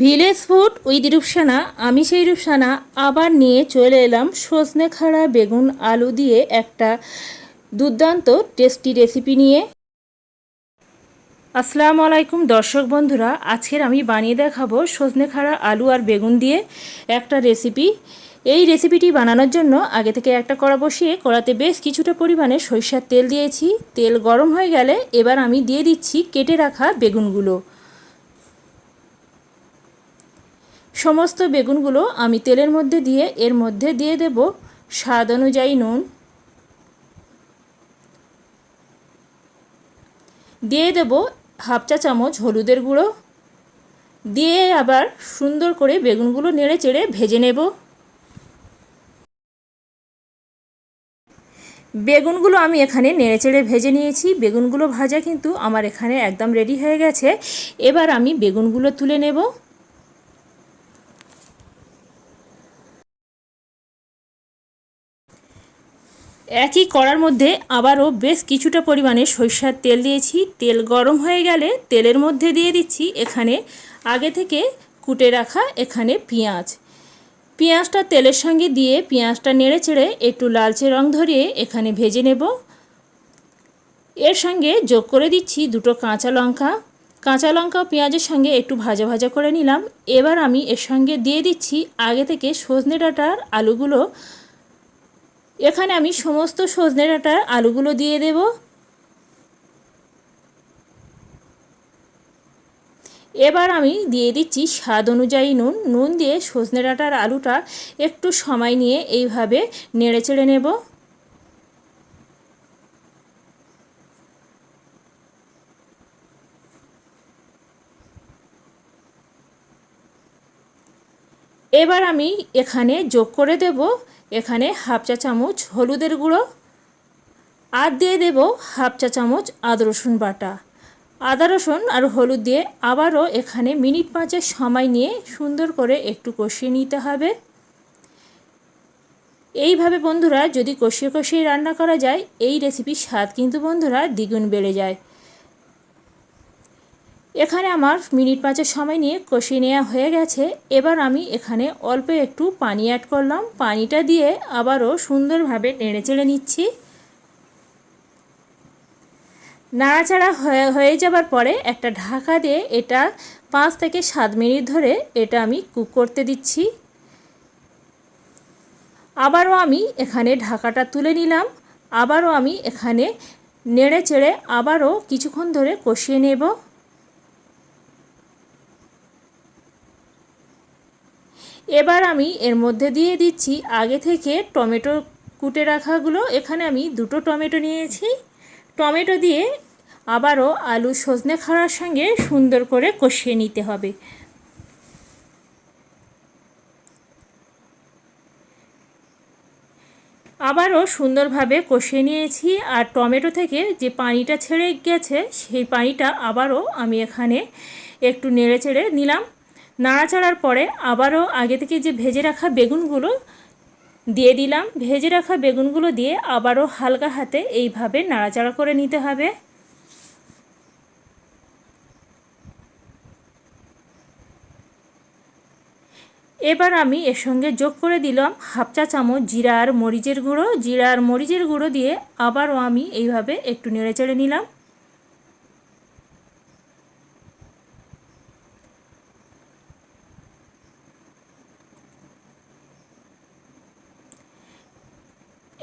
Village food with Rupsana, আমি সেই রূপসানা আবার নিয়ে চলে এলাম সজনে খাড়া বেগুন আলু দিয়ে একটা দুর্দান্ত টেস্টি রেসিপি নিয়ে। আসসালামু আলাইকুম দর্শক বন্ধুরা, আজকের আমি বানিয়ে দেখাবো সজনে খাড়া আলু আর বেগুন দিয়ে একটা রেসিপি। এই রেসিপিটি বানানোর জন্য আগে থেকে একটা কড়া বসিয়ে কড়াতে বেশ কিছুটা পরিমাণে সরিষার তেল দিয়েছি। তেল গরম হয়ে গেলে এবার আমি দিয়ে দিচ্ছি কেটে রাখা বেগুনগুলো। সমস্ত বেগুনগুলো আমি তেলের মধ্যে দিয়ে, এর মধ্যে দিয়ে দেব স্বাদ অনুযায়ী নুন। দিয়ে দেব হাফ চা চামচ হলুদের গুঁড়ো। দিয়ে আবার সুন্দর করে বেগুনগুলো নেড়ে চেড়ে ভেজে নেব। বেগুনগুলো আমি এখানে নেড়ে চেড়ে ভেজে নিয়েছি। বেগুনগুলো ভাজা কিন্তু আমার এখানে একদম রেডি হয়ে গেছে। এবার আমি বেগুনগুলো তুলে নেব। একই কড়ার মধ্যে আবারও বেশ কিছুটা পরিমাণে সরিষার তেল দিয়েছি। তেল গরম হয়ে গেলে তেলের মধ্যে দিয়ে দিচ্ছি এখানে আগে থেকে কুটে রাখা এখানে পেঁয়াজ। পেঁয়াজটা তেলের সঙ্গে দিয়ে পেঁয়াজটা নেড়ে চেড়ে একটু লালচে রং ধরিয়ে এখানে ভেজে নেব। এর সঙ্গে যোগ করে দিচ্ছি দুটো কাঁচা লঙ্কা। কাঁচা লঙ্কা পেঁয়াজের সঙ্গে একটু ভাজা ভাজা করে নিলাম। এবার আমি এর সঙ্গে দিয়ে দিচ্ছি আগে থেকে সজনে ডাঁটার আলুগুলো এখানে আমি সমস্ত সজনে ডাঁটার আলুগুলো দিয়ে দেব। এবার আমি দিয়ে দিচ্ছি স্বাদ অনুযায়ী নুন। নুন দিয়ে সজনে ডাঁটার আলুটা একটু সময় নিয়ে এইভাবে নেড়ে চেড়ে নেব। এবার আমি এখানে যোগ করে দেব, এখানে হাফ চা চামচ হলুদের গুঁড়ো, আর দিয়ে দেব হাফ চা চামচ আদা রসুন বাটা। আদা রসুন আর হলুদ দিয়ে আবারও এখানে মিনিট পাঁচের সময় নিয়ে সুন্দর করে একটু কষিয়ে নিতে হবে। এইভাবে বন্ধুরা যদি কষিয়ে কষিয়ে রান্না করা যায়, এই রেসিপির স্বাদ কিন্তু বন্ধুরা দ্বিগুণ বেড়ে যায়। এখানে আমার মিনিট পাঁচের সময় নিয়ে কষিয়ে নেওয়া হয়ে গেছে। এবার আমি এখানে অল্প একটু পানি অ্যাড করলাম। পানিটা দিয়ে আবারও সুন্দরভাবে নেড়ে চেড়ে নিচ্ছি। নাড়াচাড়া হয়ে হয়ে যাবার পরে একটা ঢাকা দিয়ে এটা পাঁচ থেকে সাত মিনিট ধরে এটা আমি কুক করতে দিচ্ছি। আবারও আমি এখানে ঢাকাটা তুলে নিলাম। আবারও আমি এখানে নেড়ে চেড়ে আবারও কিছুক্ষণ ধরে কষিয়ে নেব। এবার আমি এর মধ্যে দিয়ে দিচ্ছি আগে থেকে টমেটো কুটে রাখাগুলো। এখানে আমি দুটো টমেটো নিয়েছি। টমেটো দিয়ে আবারও আলু সজনে খাওয়ার সঙ্গে সুন্দর করে কষিয়ে নিতে হবে। আবারও সুন্দরভাবে কষিয়ে নিয়েছি আর টমেটো থেকে যে পানিটা ছেড়ে গেছে, সেই পানিটা আবারও আমি এখানে একটু নেড়ে চেড়ে নিলাম। নাড়াচাড়ার পরে আবারও আগে থেকে যে ভেজে রাখা বেগুনগুলো দিয়ে দিলাম, ভেজে রাখা বেগুনগুলো দিয়ে আবারও হালকা হাতে এইভাবে নাড়াচাড়া করে নিতে হবে। এবার আমি এর সঙ্গে যোগ করে দিলাম হাফ চা চামচ জিরা আর মরিচের গুঁড়ো। জিরা আর মরিচের গুঁড়ো দিয়ে আবারও আমি এইভাবে একটু নেড়ে চেড়ে নিলাম।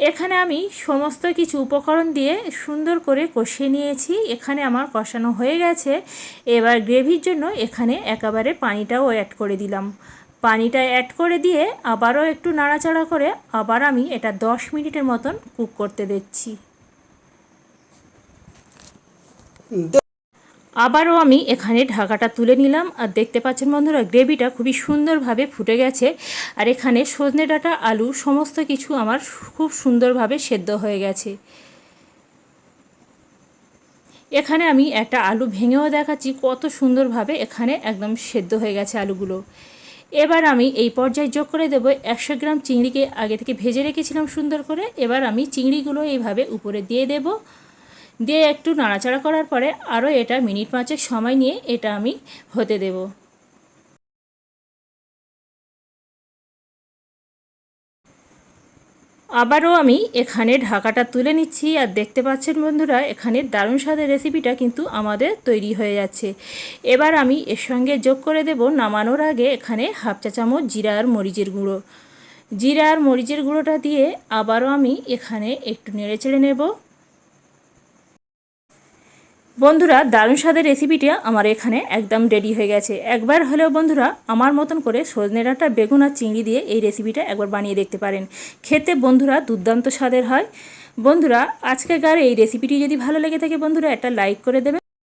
এখানে আমি সমস্ত কিছু উপকরণ দিয়ে সুন্দর করে কষিয়ে নিয়েছি। এখানে আমার কষানো হয়ে গেছে। এবার গ্রেভির জন্য এখানে একেবারে পানিটাও অ্যাড করে দিলাম। পানিটা অ্যাড করে দিয়ে আবারও একটু নাড়াচাড়া করে আবার আমি এটা দশ মিনিটের মতন কুক করতে দিচ্ছি। আবারও আমি এখানে ঢাকাটা তুলে নিলাম। আর দেখতে পাচ্ছেন বন্ধুরা, গ্রেভিটা খুবই সুন্দরভাবে ফুটে গেছে। আর এখানে সজনে ডাঁটা, আলু সমস্ত কিছু আমার খুব সুন্দরভাবে সেদ্ধ হয়ে গেছে। এখানে আমি একটা আলু ভেঙেও দেখাচ্ছি, কত সুন্দরভাবে এখানে একদম সেদ্ধ হয়ে গেছে আলুগুলো। এবার আমি এই পর্যায়ে যোগ করে দেবো একশো গ্রাম চিংড়িকে আগে থেকে ভেজে রেখেছিলাম সুন্দর করে। এবার আমি চিংড়িগুলো এইভাবে উপরে দিয়ে দেবো। দিয়ে একটু নাড়াচাড়া করার পরে আরও এটা মিনিট পাঁচেক সময় নিয়ে এটা আমি হতে দেব। আবারও আমি এখানে ঢাকাটা তুলে নিচ্ছি আর দেখতে পাচ্ছেন বন্ধুরা, এখানে দারুণ স্বাদের রেসিপিটা কিন্তু আমাদের তৈরি হয়ে যাচ্ছে। এবার আমি এর সঙ্গে যোগ করে দেব নামানোর আগে এখানে হাফ চা চামচ জিরা আর মরিচের গুঁড়ো। জিরা আর মরিচের গুঁড়োটা দিয়ে আবারও আমি এখানে একটু নেড়ে চেড়ে নেব। বন্ধুরা, দারুণ স্বাদের রেসিপিটা আমার এখানে একদম রেডি হয়ে গেছে। একবার হলেও বন্ধুরা, আমার মতন করে সজনে ডাঁটা, বেগুন আর চিংড়ি দিয়ে এই রেসিপিটা একবার বানিয়ে দেখতে পারেন। খেতে বন্ধুরা দুর্দান্ত স্বাদের হয়। বন্ধুরা আজকে আজকের এই রেসিপিটি যদি ভালো লেগে থাকে বন্ধুরা, একটা লাইক করে দেবেন।